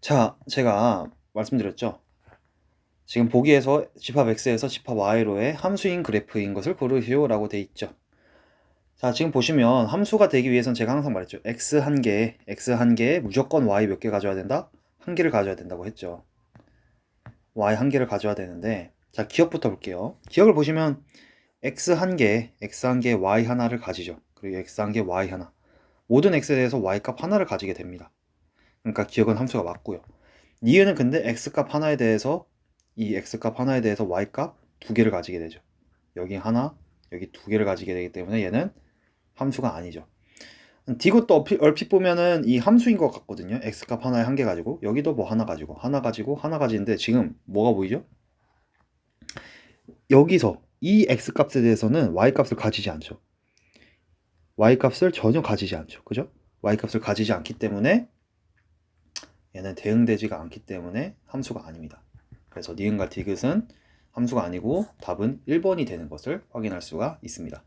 자, 제가 말씀드렸죠. 지금 보기에서 집합 x에서 집합 y로의 함수인 그래프인 것을 고르시오 라고 돼 있죠. 자, 지금 보시면 함수가 되기 위해선 제가 항상 말했죠. x 한 개, x 한 개에 무조건 y 몇 개 가져야 된다? 한 개를 가져야 된다고 했죠. y 한 개를 가져야 되는데, 자, 기억부터 볼게요. 기억을 보시면 x 한 개, x 한 개, y 하나를 가지죠. 그리고 x 한 개, y 하나. 모든 x에 대해서 y 값 하나를 가지게 됩니다. 그러니까 기억은 함수가 맞고요. 니은은 근데 x 값 하나에 대해서 이 x 값 하나에 대해서 y 값 두 개를 가지게 되죠. 여기 하나, 여기 두 개를 가지게 되기 때문에 얘는 함수가 아니죠. 디귿도 얼핏, 보면은 이 함수인 것 같거든요. x 값 하나에 한 개 가지고 여기도 뭐 하나 가지고 하나 가지고 하나 가지는데 지금 뭐가 보이죠? 여기서 이 x 값에 대해서는 y 값을 가지지 않죠. y 값을 전혀 가지지 않죠. 그죠? y 값을 가지지 않기 때문에 얘는 대응되지가 않기 때문에 함수가 아닙니다. 그래서 니은과 디귿은 함수가 아니고 답은 1번이 되는 것을 확인할 수가 있습니다.